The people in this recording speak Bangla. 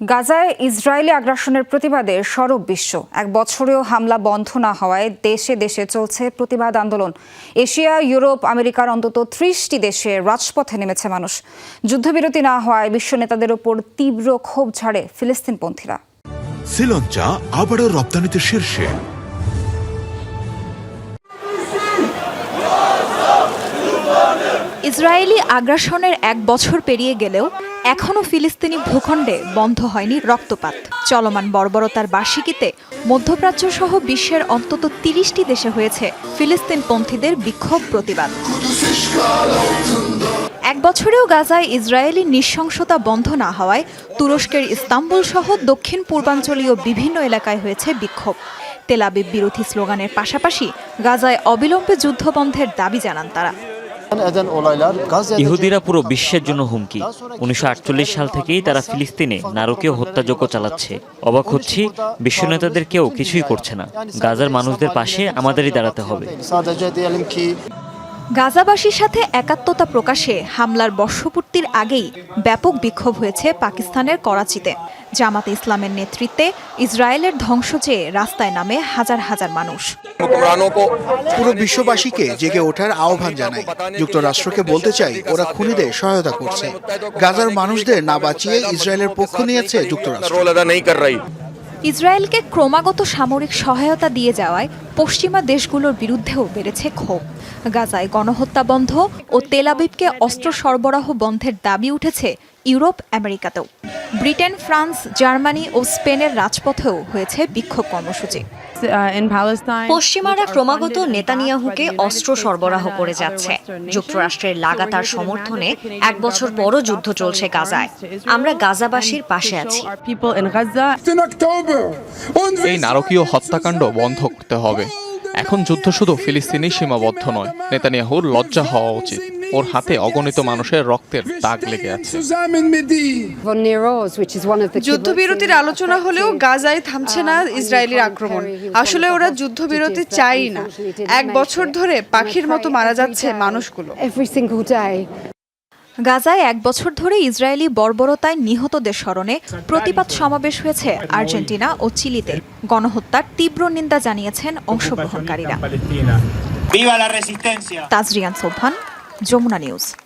গাজায় ইসরায়েলি আগ্রাসনের প্রতিবাদে সরব বিশ্ব। এক বছরেও হামলা বন্ধ না হওয়ায় দেশে দেশে চলছে প্রতিবাদ আন্দোলন। এশিয়া ইউরোপ আমেরিকার অন্তত ত্রিশটি দেশে রাজপথে নেমেছে মানুষ। যুদ্ধবিরতি না হওয়ায় বিশ্ব নেতাদের ওপর তীব্র ক্ষোভ ঝাড়ে ফিলিস্তিনপন্থীরা। শ্রীলঙ্কা আবারও রপ্তানিতে শীর্ষে। ইসরায়েলি আগ্রাসনের এক বছর পেরিয়ে গেলেও এখনও ফিলিস্তিনি ভূখণ্ডে বন্ধ হয়নি রক্তপাত। চলমান বর্বরতার বার্ষিকীতে মধ্যপ্রাচ্য সহ বিশ্বের অন্তত তিরিশটি দেশে হয়েছে ফিলিস্তিনপন্থীদের বিক্ষোভ প্রতিবাদ। এক বছরেও গাজায় ইসরায়েলি নৃশংসতা বন্ধ না হওয়ায় তুরস্কের ইস্তাম্বুল সহ দক্ষিণ পূর্বাঞ্চলীয় বিভিন্ন এলাকায় হয়েছে বিক্ষোভ। তেলাবিব বিরোধী স্লোগানের পাশাপাশি গাজায় অবিলম্বে যুদ্ধবন্ধের দাবি জানান তারা। ইহুদিরা পুরো বিশ্বের জন্য হুমকি। উনিশশো সাল থেকেই তারা ফিলিস্তিনে নারকীয় হত্যাযজ্ঞ চালাচ্ছে। অবাক হচ্ছি বিশ্ব নেতাদের কেউ কিছুই করছে না। গাজার মানুষদের পাশে আমাদেরই দাঁড়াতে হবে। গাজাবাসীর সাথে একাত্মতা প্রকাশে হামলার বর্ষপূর্তির আগেই ব্যাপক বিক্ষোভ হয়েছে পাকিস্তানের করাচিতে। জামাতে ইসলামের নেতৃত্বে ইসরায়েলের ধ্বংস চেয়ে রাস্তায় নামে হাজার হাজার মানুষ। পুরো বিশ্ববাসীকে জেগে ওঠার আহ্বান জানাই। যুক্তরাষ্ট্রকে বলতে চাই, ওরা খুনিদের সহায়তা করছে। গাজার মানুষদের না বাঁচিয়ে ইসরায়েলের পক্ষ নিয়েছে যুক্তরাষ্ট্র। ইসরায়েলকে ক্রমাগত সামরিক সহায়তা দিয়ে যাওয়ায় পশ্চিমা দেশগুলোর বিরুদ্ধেও বেড়েছে ক্ষোভ। গাজায় গণহত্যা বন্ধ ও তেলাবিবকে অস্ত্র সরবরাহ বন্ধের দাবি উঠেছে ইউরোপ আমেরিকাতেও। ব্রিটেন ফ্রান্স জার্মানি ও স্পেনের রাজপথেও হয়েছে বিক্ষোভ কর্মসূচি। পশ্চিমারা ক্রমাগত নেতানিয়াহুকে অস্ত্র সরবরাহ করে যাচ্ছে। যুক্তরাষ্ট্রের লাগাতার সমর্থনে এক বছর পরও যুদ্ধ চলছে গাজায়। আমরা গাজাবাসীর পাশে আছি। এই নারকীয় হত্যাকাণ্ড বন্ধ করতে হবে। এখন যুদ্ধ শুধু ফিলিস্তিনি সীমাবদ্ধ নয় নেতানিয়াহুর লজ্জা হওয়া উচিত। ওর হাতে অগণিত মানুষের রক্তের দাগ লেগে আছে। যুদ্ধবিরতির আলোচনা হলেও গাজায় থামছে না ইসরায়েলের আক্রমণ। আসলে ওরা যুদ্ধবিরতি চাই না। এক বছর ধরে পাখির মতো মারা যাচ্ছে মানুষগুলো। গাজায় এক বছর ধরে ইসরায়েলি বর্বরতায় নিহতদের স্মরণে প্রতিবাদ সমাবেশ হয়েছে আর্জেন্টিনা ও চিলিতে। গণহত্যার তীব্র নিন্দা জানিয়েছেন অংশগ্রহণকারীরা। তাজরিয়ান সোভান যমুনা নিউজ।